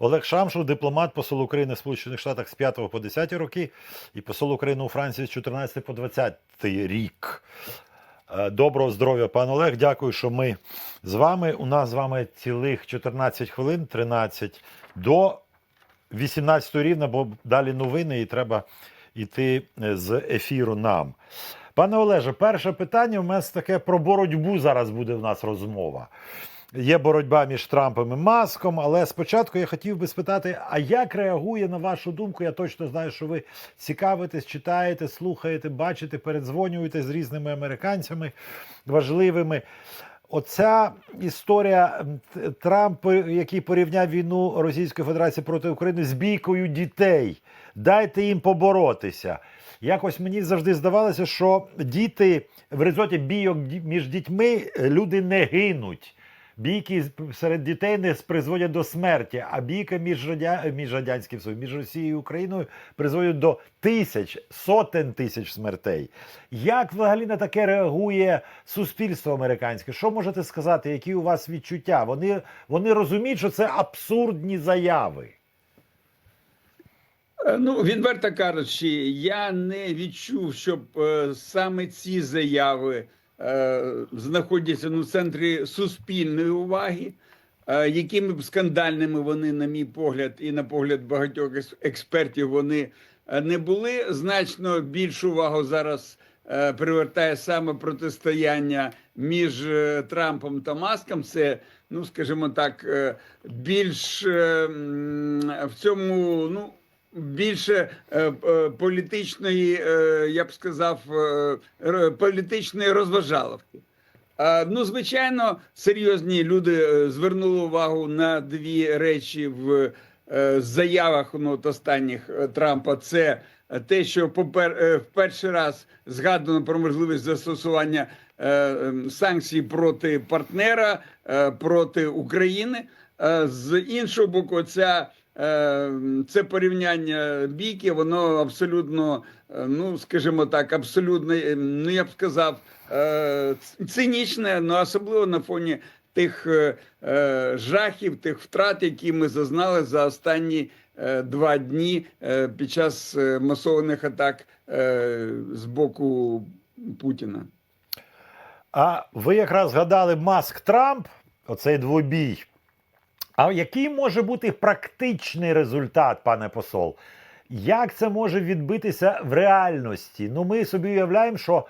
Олег Шамшур, дипломат, посол України в Сполучених Штатах з 5 по 10 роки і посол України у Франції з 14 по 20 рік. Е, Доброго здоров'я, пан Олег. Дякую, що ми з вами. У нас з вами цілих 14 хвилин, 13 до 18 рівно, бо далі новини і треба йти е, з ефіру нам. Пане Олеже, перше питання у нас таке про боротьбу зараз буде в нас розмова. Є боротьба між Трампом і Маском, але спочатку я хотів би спитати, а як реагує на вашу думку? Я точно знаю, що ви цікавитесь, читаєте, слухаєте, бачите, передзвонюєте з різними американцями важливими. Оця історія м, Т- Трамп, який порівняв війну Російської Федерації проти України з бійкою дітей. Дайте їм поборотися. Якось мені завжди здавалося, що діти в результаті бійок між дітьми люди не гинуть. Бійки серед дітей не призводять до смерті, а бійка між, радя... між радянським Союзом, між Росією і Україною призводять до тисяч, сотень тисяч смертей. Як взагалі на таке реагує суспільство американське? Що можете сказати? Які у вас відчуття? Вони, вони розуміють, що це абсурдні заяви. Е, Ну, відверто кажучи, я не відчув, щоб е, саме ці заяви знаходяться ну, в центрі суспільної уваги, е, якими б скандальними вони, на мій погляд, і на погляд багатьох експертів, вони е, не були. Значно більшу увагу зараз е, привертає саме протистояння між е, Трампом та Маском. Це, ну скажімо так, е, більш е, в цьому, ну більше е, е, політичної, е, я б сказав, політичної розважаловки. Ну, звичайно, серйозні люди звернули увагу на дві речі в заявах ну, от останніх Трампа. Це те, що попер, в перший раз згадано про можливість застосування е, ем, санкцій проти партнера, е, проти України. З іншого боку, ця це порівняння бійки, воно абсолютно, е, ну скажімо так, абсолютно, е, ну я б сказав, е, цинічне, ну особливо на фоні тих жахів, тих втрат, які ми зазнали за останні два дні під час масованих атак з боку Путіна. А ви якраз згадали Маск Трамп, оцей двобій. А який може бути практичний результат, пане посол? Як це може відбитися в реальності? Ну, ми собі уявляємо, що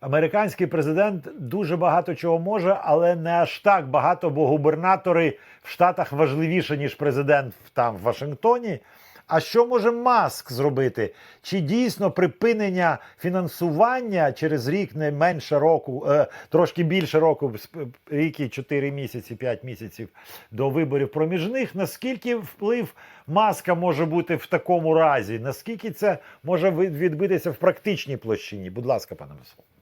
американський президент дуже багато чого може, але не аж так багато, бо губернатори в Штатах важливіше, ніж президент там в Вашингтоні. А що може Маск зробити? Чи дійсно припинення фінансування через рік не менше року, е, трошки більше року, рік і 4 місяці, 5 місяців до виборів проміжних? Наскільки вплив маска може бути в такому разі? Наскільки це може відбитися в практичній площині? Будь ласка, пане Масол.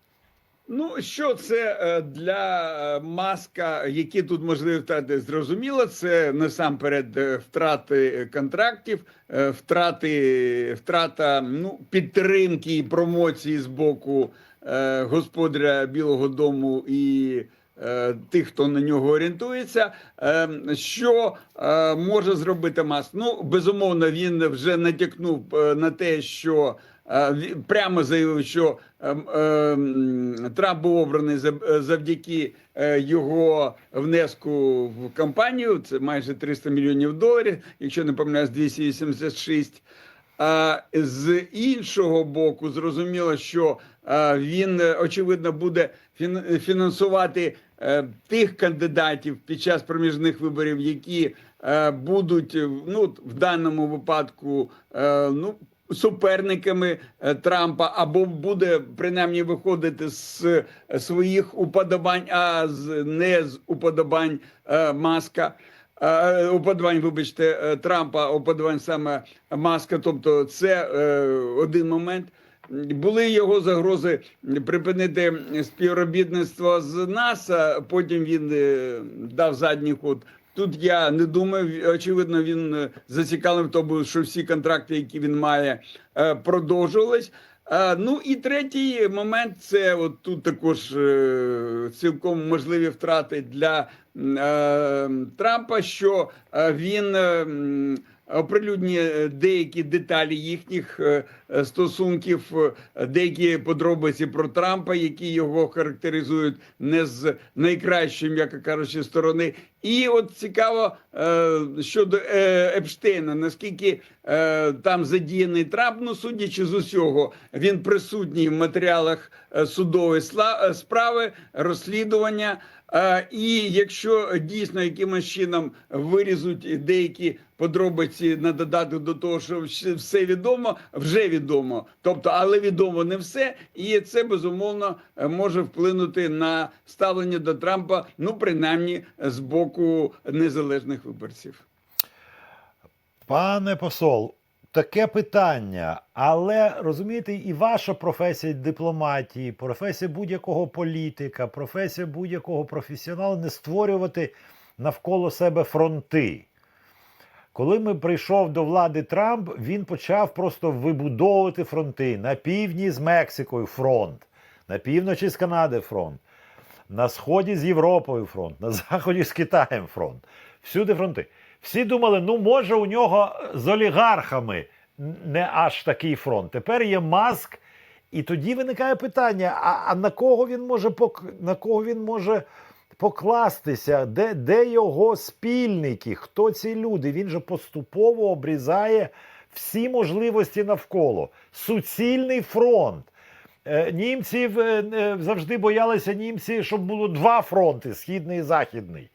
Ну, що це е, для е, маска, які тут можливі втрати? Зрозуміло, це насамперед е, втрати контрактів, втрати, втрата ну, підтримки і промоції з боку господаря Білого Дому і тих, хто на нього орієнтується. Що може зробити Маск? Ну, безумовно, він вже натякнув на те, що прямо заявив, що ем, ем, Трамп був обраний за- завдяки е, його внеску в кампанію. Це майже 300 мільйонів доларів, якщо не помиляюсь, 286. А з іншого боку, зрозуміло, що е, він е, очевидно буде фін- фінансувати тих кандидатів під час проміжних виборів, які будуть ну в даному випадку ну. Суперниками е, Трампа або буде принаймні виходити з е, своїх уподобань, а з не з уподобань е, маска. Уподобань, вибачте, Трампа, уподобань саме маска. Тобто, це один момент. Були його загрози припинити співробітництво з НАСА. Потім він дав задній ход. Тут я не думаю. Очевидно, він зацікавив зацікавлений в тому, що всі контракти, які він має, е, продовжувались. Ну і третій момент це от тут також е, цілком можливі втрати для е, Трампа, що е, він. Е, Оприлюднює деякі деталі їхніх е, е, стосунків, е, деякі подробиці про Трампа, які його характеризують не з найкращої, м'яко кажучи, сторони. І от цікаво е, щодо е, Епштейна, наскільки е, там задіяний Трамп, ну судячи з усього, він присутній в матеріалах е, судової е, справи, розслідування. Е, І якщо дійсно якимось чином вирізуть деякі подробиці на додаток до того, що все відомо, вже відомо. Тобто, але відомо не все, і це безумовно е, може вплинути на ставлення до Трампа, ну принаймні з боку незалежних виборців. Пане посол, таке питання, але розумієте, і ваша професія дипломатії, професія будь-якого політика, професія будь-якого професіонала не створювати навколо себе фронти. Коли ми прийшов до влади Трамп, він почав просто вибудовувати фронти на півдні з Мексикою фронт, на півночі з Канади фронт, на сході з Європою фронт, на заході з Китаєм фронт. Всюди фронти. Всі думали, ну може у нього з олігархами не аж такий фронт. Тепер є маск, і тоді виникає питання: а, а на кого він може пок... на кого він може покластися? Де, де його спільники? Хто ці люди? Він же поступово обрізає всі можливості навколо. Суцільний фронт. Е, Німців е, е, завжди боялися німці, щоб було два фронти східний і західний.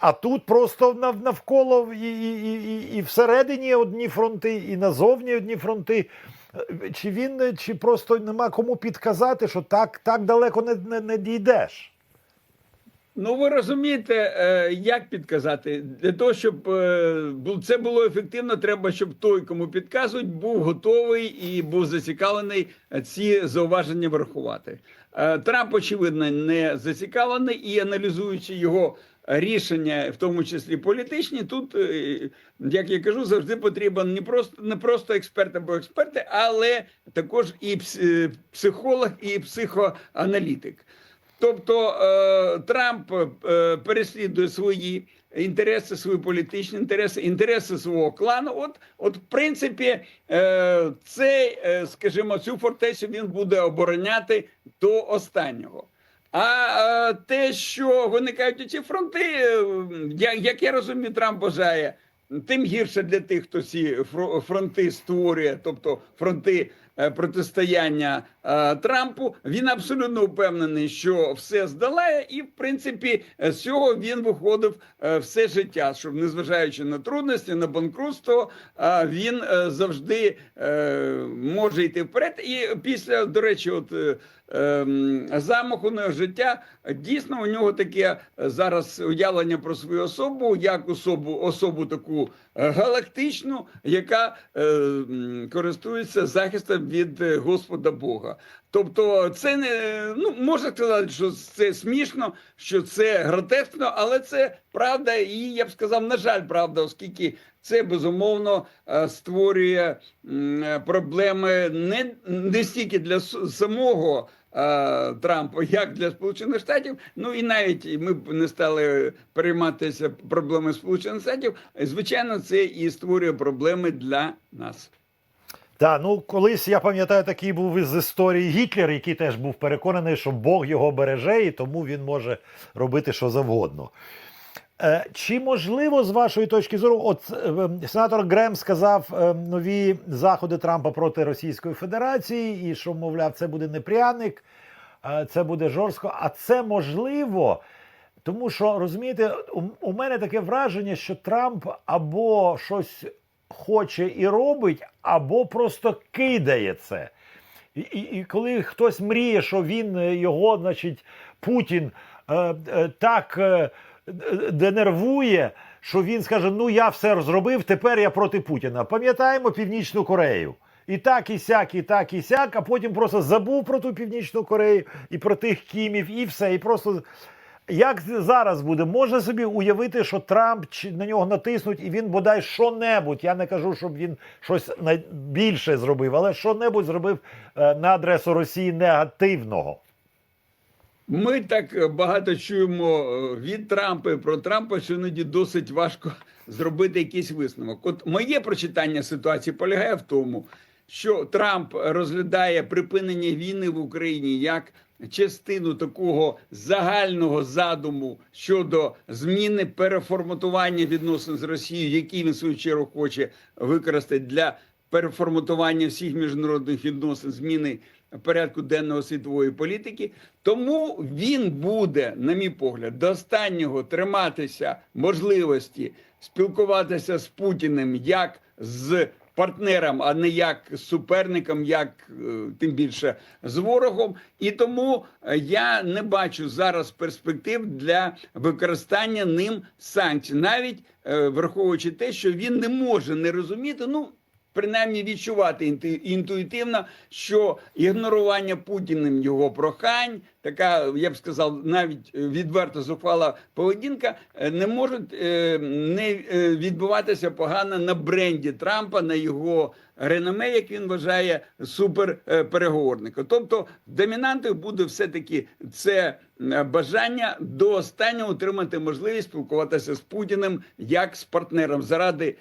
А тут просто навколо і, і, і, і- всередині одні фронти, і назовні одні фронти. Е, Чи він чи просто нема кому підказати, що так, так далеко не, не, не дійдеш? Ну, ви розумієте, е, як підказати? Для того, щоб е, це було ефективно, треба, щоб той, кому підказують, був готовий і був зацікавлений ці зауваження врахувати. Трамп, очевидно, не зацікавлений і аналізуючи його рішення, в тому числі політичні, тут, е, як я кажу, завжди потрібен не просто не просто експерт або експерти, але також і е, психолог, і психоаналітик. Тобто е, Трамп переслідує свої інтереси, свої політичні інтереси, інтереси свого клану. От, от в принципі, цей, скажімо, цю фортецю він буде обороняти до останнього. А те, що виникають ці фронти, е, як, я розумію, Трамп бажає. Тим гірше для тих, хто ці фро- фронти створює, тобто фронти протистояння е, Трампу. Він абсолютно впевнений, що все здолає, і в принципі е, з цього він виходив е, все життя. Щоб незважаючи на трудності, на банкрутство, е, він е, завжди е, може йти вперед. І після, до речі, от. е, ем, замаху на життя. Дійсно, у нього таке е, зараз уявлення про свою особу, як особу, особу таку е, галактичну, яка е, користується захистом від е, Господа Бога. Тобто, це не ну можна сказати, що це смішно, що це гротескно, але це правда, і я б сказав, на жаль, правда, оскільки це безумовно е, створює е, проблеми не, не стільки для самого. Трампа, як для Сполучених Штатів, ну і навіть ми б не стали перейматися проблеми Сполучених Штатів. Звичайно, це і створює проблеми для нас. Так, ну колись я пам'ятаю, такий був із історії Гітлер, який теж був переконаний, що Бог його береже, і тому він може робити що завгодно. Е, Чи можливо, з вашої точки зору, от е, сенатор Грем сказав е, нові заходи Трампа проти Російської Федерації, і що, мовляв, це буде не пряник, е, це буде жорстко. А це можливо, тому що розумієте, у, у мене таке враження, що Трамп або щось хоче і робить, або просто кидає це. І, і, коли хтось мріє, що він е, його, значить, Путін е, е, так е, денервує, що він скаже: Ну я все зробив, тепер я проти Путіна. Пам'ятаємо Північну Корею. І так, і сяк, і так, і сяк, а потім просто забув про ту Північну Корею і про тих кімів, і все. І просто Як зараз буде? Можна собі уявити, що Трамп на нього натиснуть, і він бодай що-небудь. Я не кажу, щоб він щось більше зробив, але що-небудь зробив е, на адресу Росії негативного. Ми так е, багато чуємо е, від Трампа про Трампа, що іноді досить важко зробити якийсь висновок. От моє прочитання ситуації полягає в тому, що Трамп розглядає припинення війни в Україні як частину такого загального задуму щодо зміни переформатування відносин з Росією, який він в свою чергу хоче використати для переформатування всіх міжнародних відносин, зміни порядку денного світової політики. Тому він буде, на мій погляд, до останнього триматися можливості спілкуватися з Путіним як з партнером, а не як суперником, як е, тим більше з ворогом. І тому е, я не бачу зараз перспектив для використання ним санкцій, навіть е, враховуючи те, що він не може не розуміти. Ну принаймні відчувати інту- інтуїтивно, що ігнорування Путіним його прохань, така я б сказав, навіть е, відверто зухвала поведінка, е, не можуть е, не відбуватися погано на бренді Трампа, на його реноме, як він вважає, супер е. Тобто домінантою буде все таки це бажання до останнього отримати можливість спілкуватися з Путіним як з партнером заради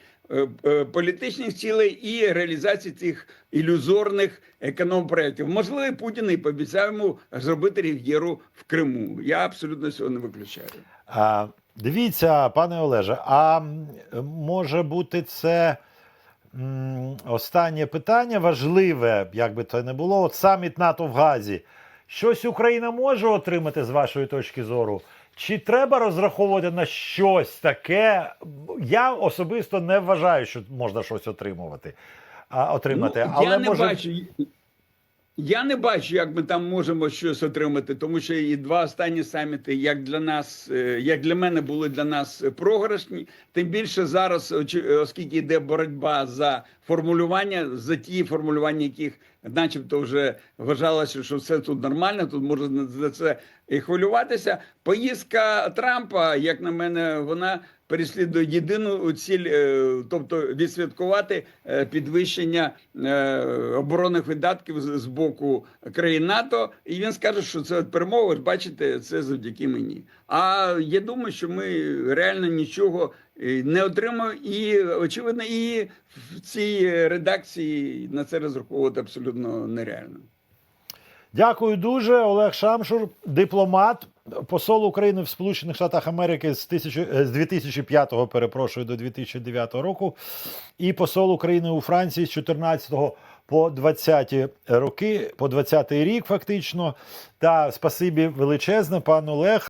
політичних цілей і реалізації цих ілюзорних економпроєктів. Можливо, Путін і пообіцяв йому зробити рів'єру в Криму. Я абсолютно цього не виключаю. А, дивіться, пане Олеже, а може бути це останнє питання важливе, як би то не було. От саміт НАТО в Газі. Щось Україна може отримати з вашої точки зору? Чи треба розраховувати на щось таке? Я особисто не вважаю, що можна щось отримувати. А, отримати. Ну, Але я не може... бачу. Я не бачу, як ми там можемо щось отримати, тому що і два останні саміти, як для нас, е, як для мене, були для нас програшні. Тим більше зараз, оскільки йде боротьба за формулювання, за ті формулювання, яких, начебто, вже вважалося, що все тут нормально, тут можна за це і хвилюватися. Поїздка Трампа, як на мене, вона переслідує єдину ціль, е, тобто відсвяткувати е, підвищення е, оборонних видатків з боку країн НАТО. І він скаже, що це перемога. Бачите, це завдяки мені. А я думаю, що ми реально нічого не отримаємо, і очевидно, і в цій редакції на це розраховувати абсолютно нереально. Дякую дуже. Олег Шамшур, дипломат, посол України в Сполучених Штатах Америки з, тисячу, е, з 2005 перепрошую, до 2009 року, і посол України у Франції з 14 по 20 роки, по 20 рік, фактично. Та спасибі величезне, пан Олег.